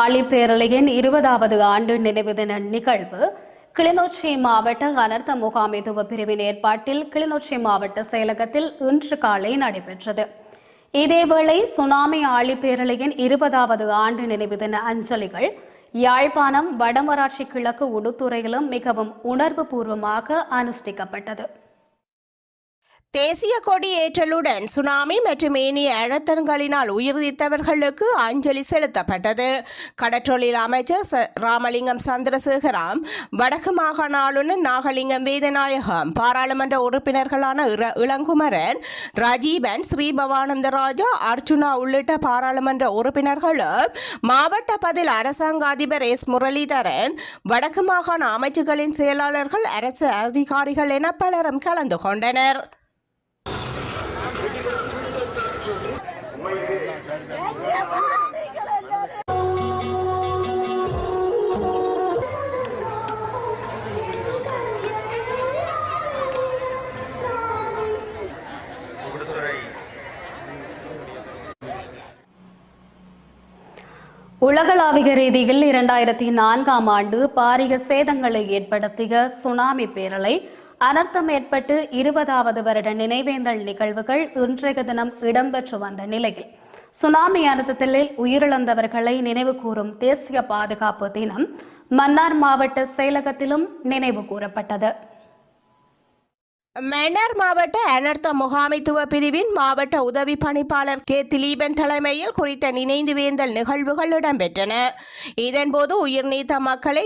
ஆழி பேரலையின் இருபதாவது ஆண்டு நினைவு தின நிகழ்வு கிளிநொச்சி மாவட்ட அனர்த்த முகாமைத்துவ பிரிவின் ஏற்பாட்டில் கிளிநொச்சி மாவட்ட செயலகத்தில் இன்று காலை நடைபெற்றது. இதேவேளை சுனாமி ஆழி பேரலையின் இருபதாவது ஆண்டு நினைவு தின அஞ்சலிகள் யாழ்ப்பாணம் வடமராட்சி கிழக்கு உடுத்துறையிலும் மிகவும் உணர்வு பூர்வமாக அனுஷ்டிக்கப்பட்டது. தேசிய கொடி ஏற்றலுடன் சுனாமி மற்றும் ஏனைய அழுத்தங்களினால் உயிர்நீத்தவர்களுக்கு அஞ்சலி செலுத்தப்பட்டது. கடற்றொழில் அமைச்சர் ச- ராமலிங்கம் சந்திரசேகராம் வடக்கு மாகாண ஆளுநர் நாகலிங்கம் வேதநாயகம் பாராளுமன்ற உறுப்பினர்களான இளங்குமரன் ராஜீவன் ஸ்ரீபவானந்த ராஜா அர்ச்சுனா உள்ளிட்ட பாராளுமன்ற உறுப்பினர்களும் மாவட்ட பதில் அரசாங்க அதிபர் எஸ் முரளிதரன் வடக்கு மாகாண அமைச்சுகளின் செயலாளர்கள் அரசு அதிகாரிகள் என பலரும் கலந்து கொண்டனர். உலகளாவிய ரீதியில் இரண்டாயிரத்தி நான்காம் ஆண்டு பாரிய சேதங்களை ஏற்படுத்திய சுனாமி பேரலை அனர்த்தம் ஏற்பட்டு இருபதாவது வருட நினைவேந்தல் நிகழ்வுகள் இன்றைய தினம் இடம்பெற்று வந்த நிலையில். சுனாமி அனர்த்தத்தில் உயிரிழந்தவர்களை நினைவு கூறும் தேசிய பாதுகாப்பு தினம் மன்னார் மாவட்ட செயலகத்திலும் நினைவு கூறப்பட்டது. மன்னார் மாவட்ட அனர்த்த முகாமைத்துவ பிரிவின் மாவட்ட உதவி பணிப்பாளர் கே. திலீபன் தலைமையில் குறித்த நினைந்து வேந்தல் நிகழ்வுகள் இடம்பெற்றன. இதன்போது உயிர்நீத்த மக்களை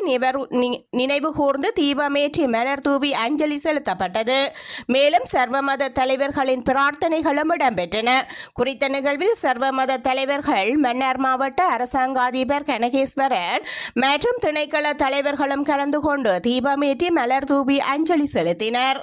நினைவு கூர்ந்து தீபமேற்றி மலர் தூவி அஞ்சலி செலுத்தப்பட்டது. மேலும் சர்வமத தலைவர்களின் பிரார்த்தனைகளும் இடம்பெற்றன. குறித்த நிகழ்வில் சர்வமத தலைவர்கள் மன்னார் மாவட்ட அரசாங்க அதிபர் கனகேஸ்வரன் மற்றும் திணைக்கள தலைவர்களும் கலந்து கொண்டு தீபமேற்றி மலர் தூவி அஞ்சலி செலுத்தினர்.